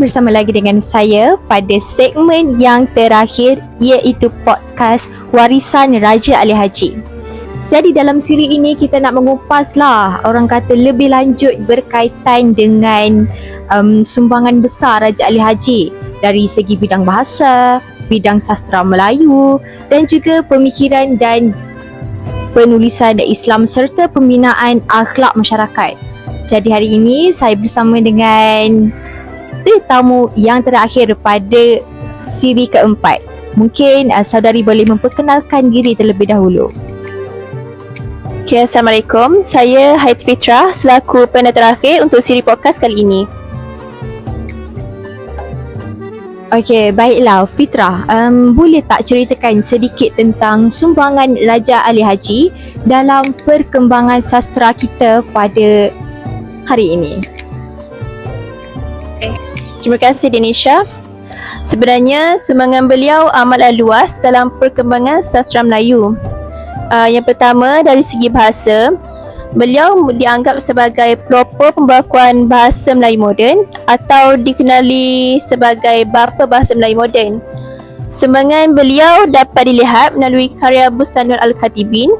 bersama lagi dengan saya pada segmen yang terakhir iaitu podcast Warisan Raja Ali Haji. Jadi dalam siri ini kita nak mengupas lah orang kata lebih lanjut berkaitan dengan um, sumbangan besar Raja Ali Haji dari segi bidang bahasa, bidang sastra Melayu dan juga pemikiran dan penulisan Islam serta pembinaan akhlak masyarakat. Jadi hari ini saya bersama dengan tetamu yang terakhir pada siri keempat. Mungkin uh, saudari boleh memperkenalkan diri terlebih dahulu. Okay, Assalamualaikum. Saya Haiti Fitra selaku panel terakhir untuk siri podcast kali ini. Okey, baiklah Fitra, um, boleh tak ceritakan sedikit tentang sumbangan Raja Ali Haji dalam perkembangan sastra kita pada hari ini? Terima kasih Denisha. Sebenarnya sumbangan beliau amatlah luas dalam perkembangan sastra Melayu. Uh, yang pertama dari segi bahasa, beliau dianggap sebagai pelopor pembakuan bahasa Melayu moden atau dikenali sebagai bapa bahasa Melayu moden. Sumbangan beliau dapat dilihat melalui karya Bustanul Al-Khatibin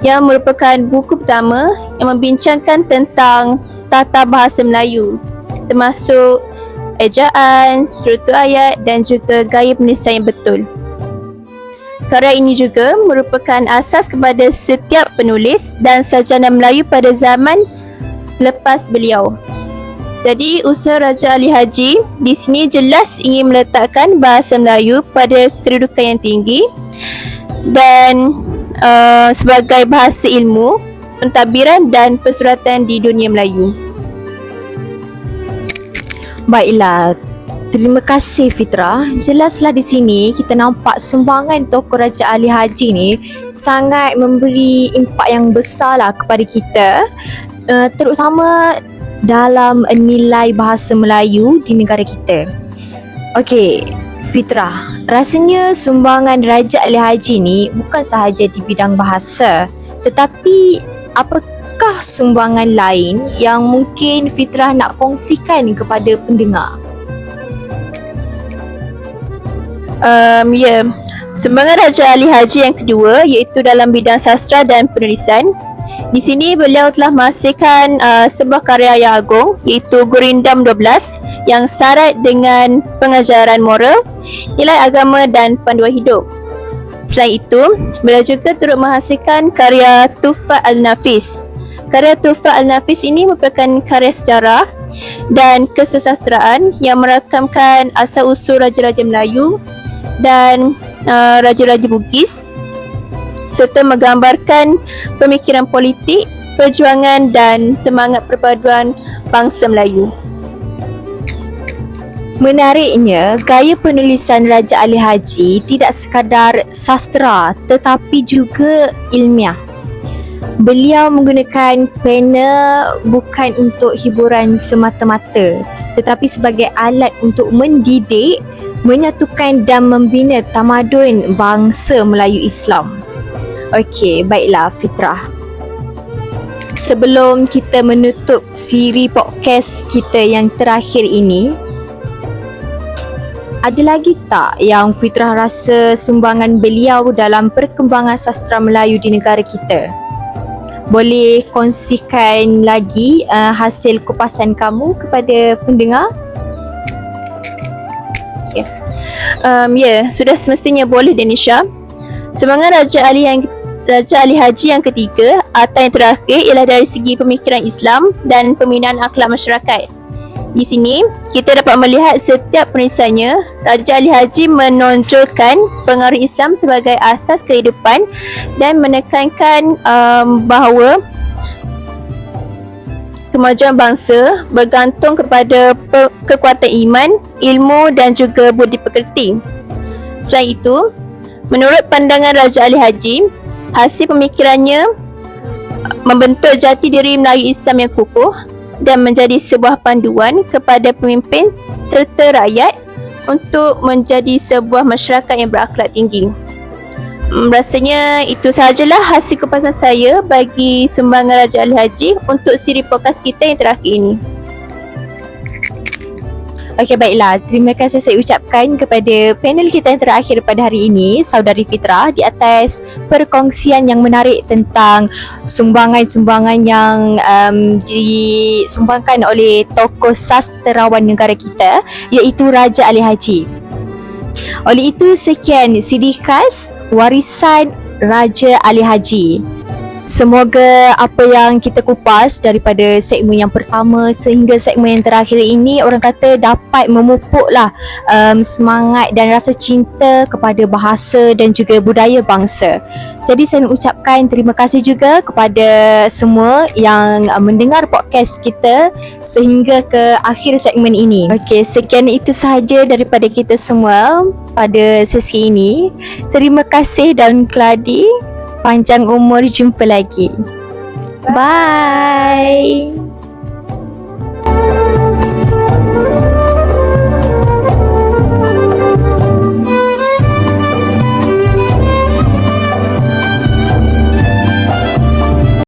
yang merupakan buku pertama yang membincangkan tentang tata bahasa Melayu termasuk ejaan, struktur ayat dan juga gaya penulisan yang betul. Karya ini juga merupakan asas kepada setiap penulis dan sarjana Melayu pada zaman lepas beliau. Jadi usaha Raja Ali Haji di sini jelas ingin meletakkan bahasa Melayu pada kedudukan yang tinggi dan uh, sebagai bahasa ilmu, pentadbiran dan persuratan di dunia Melayu. Baiklah, terima kasih Fitra. Jelaslah di sini kita nampak sumbangan Tokoh Raja Ali Haji ni sangat memberi impak yang besar lah kepada kita. Uh, terutama dalam nilai bahasa Melayu di negara kita. Okey, Fitra, rasanya sumbangan Raja Ali Haji ni bukan sahaja di bidang bahasa tetapi apakah sumbangan lain yang mungkin Fitrah nak kongsikan kepada pendengar? Um, ya, yeah. sumbangan Raja Ali Haji yang kedua iaitu dalam bidang sastra dan penulisan. Di sini beliau telah menghasilkan uh, sebuah karya yang agung iaitu Gurindam 12 yang syarat dengan pengajaran moral, nilai agama dan panduan hidup. Selain itu, beliau juga turut menghasilkan karya Tufa Al-Nafis. Karya Tufa Al-Nafis ini merupakan karya sejarah dan kesusastraan yang merakamkan asal-usul Raja-Raja Melayu dan uh, Raja-Raja Bugis serta menggambarkan pemikiran politik, perjuangan dan semangat perpaduan bangsa Melayu. Menariknya, gaya penulisan Raja Ali Haji tidak sekadar sastra tetapi juga ilmiah. Beliau menggunakan pena bukan untuk hiburan semata-mata tetapi sebagai alat untuk mendidik, menyatukan dan membina tamadun bangsa Melayu Islam. Okey, baiklah Fitrah. Sebelum kita menutup siri podcast kita yang terakhir ini, ada lagi tak yang Fitrah rasa sumbangan beliau dalam perkembangan sastra Melayu di negara kita? Boleh kongsikan lagi uh, hasil kupasan kamu kepada pendengar? Yeah. Um, ya, yeah, sudah semestinya boleh Denisha. Sumbangan Raja Ali yang Raja Ali Haji yang ketiga atau yang terakhir ialah dari segi pemikiran Islam dan pembinaan akhlak masyarakat. Di sini, kita dapat melihat setiap penulisannya, Raja Ali Haji menonjolkan pengaruh Islam sebagai asas kehidupan dan menekankan um, bahawa kemajuan bangsa bergantung kepada kekuatan iman, ilmu dan juga budi pekerti. Selain itu, menurut pandangan Raja Ali Haji, Hasil pemikirannya membentuk jati diri Melayu Islam yang kukuh dan menjadi sebuah panduan kepada pemimpin serta rakyat untuk menjadi sebuah masyarakat yang berakhlak tinggi. Hmm, rasanya itu sahajalah hasil kupasan saya bagi sumbangan Raja Ali Haji untuk siri podcast kita yang terakhir ini. Okey baiklah, terima kasih saya ucapkan kepada panel kita yang terakhir pada hari ini, Saudari Fitrah di atas perkongsian yang menarik tentang sumbangan-sumbangan yang um, disumbangkan oleh tokoh sastrawan negara kita iaitu Raja Ali Haji. Oleh itu sekian khas warisan Raja Ali Haji. Semoga apa yang kita kupas daripada segmen yang pertama sehingga segmen yang terakhir ini orang kata dapat memupuklah um, semangat dan rasa cinta kepada bahasa dan juga budaya bangsa. Jadi saya nak ucapkan terima kasih juga kepada semua yang mendengar podcast kita sehingga ke akhir segmen ini. Okey, sekian itu sahaja daripada kita semua pada sesi ini. Terima kasih Daun Keladi. Panjang umur jumpa lagi. Bye.